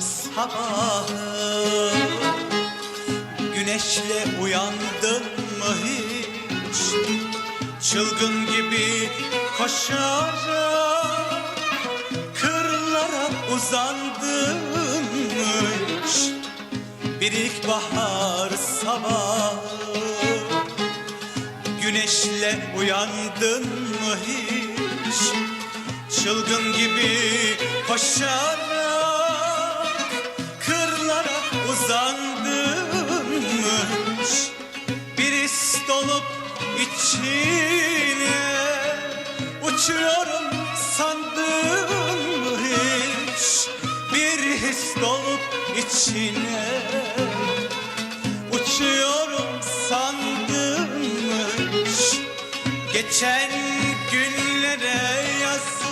sabahı. Güneşle uyandın mı hiç? Çılgın gibi koşarak Kırlara uzandın mı hiç? Bir ilkbahar sabahı. Güneşle uyandın mı hiç? Çılgın gibi koşarak içine Uçuyorum sandın mı hiç. Bir his dolup içine Uçuyorum sandın mı hiç. Geçen günlere yazık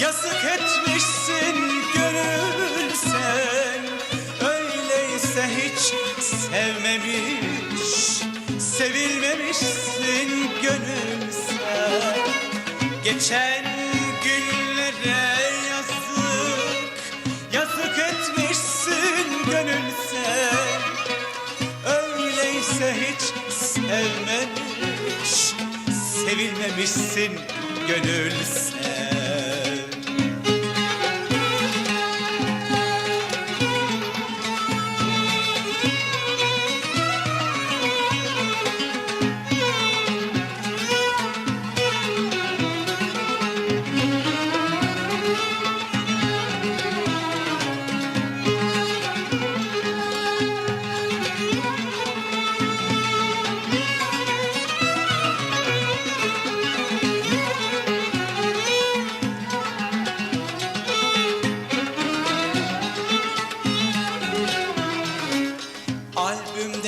Yazık etmişsin gönül sen. Öyleyse hiç sevmemiş Sevilmemişsin gönül sen Geçen günlere yazık Yazık etmişsin gönül sen Öyleyse hiç sevmemiş Sevilmemişsin gönül sen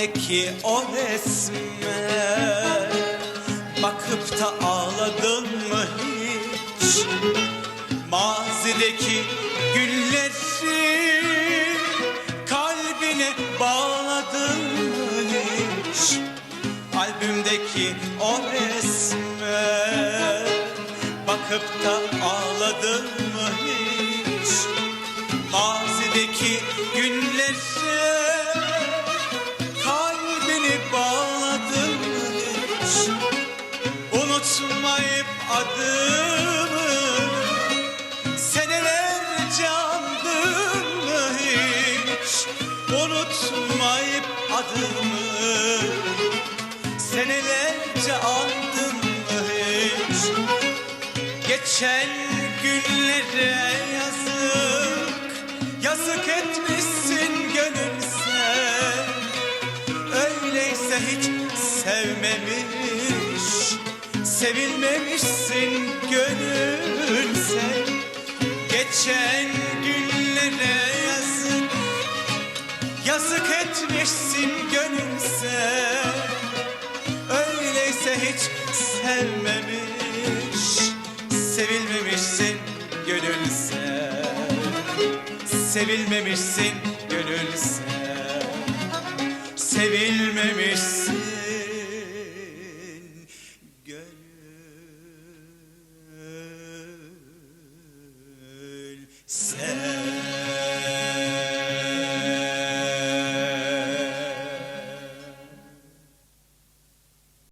Albümdeki o resme Bakıp da ağladın mı hiç? Mazideki gülleri Kalbine bağladın mı hiç? Albümdeki o resme Bakıp da ağladın mı hiç? Mazideki günlere adımı senelerce andın mı hiç? Unutmayıp adımı senelerce andın mı hiç? Geçen günlere Sevilmemişsin gönül sen. Geçen günlere yazık. Yazık etmişsin gönül sen. Öyleyse hiç sevmemiş Sevilmemişsin gönül sen. Sevilmemişsin gönül sen. Sevilmemişsin sen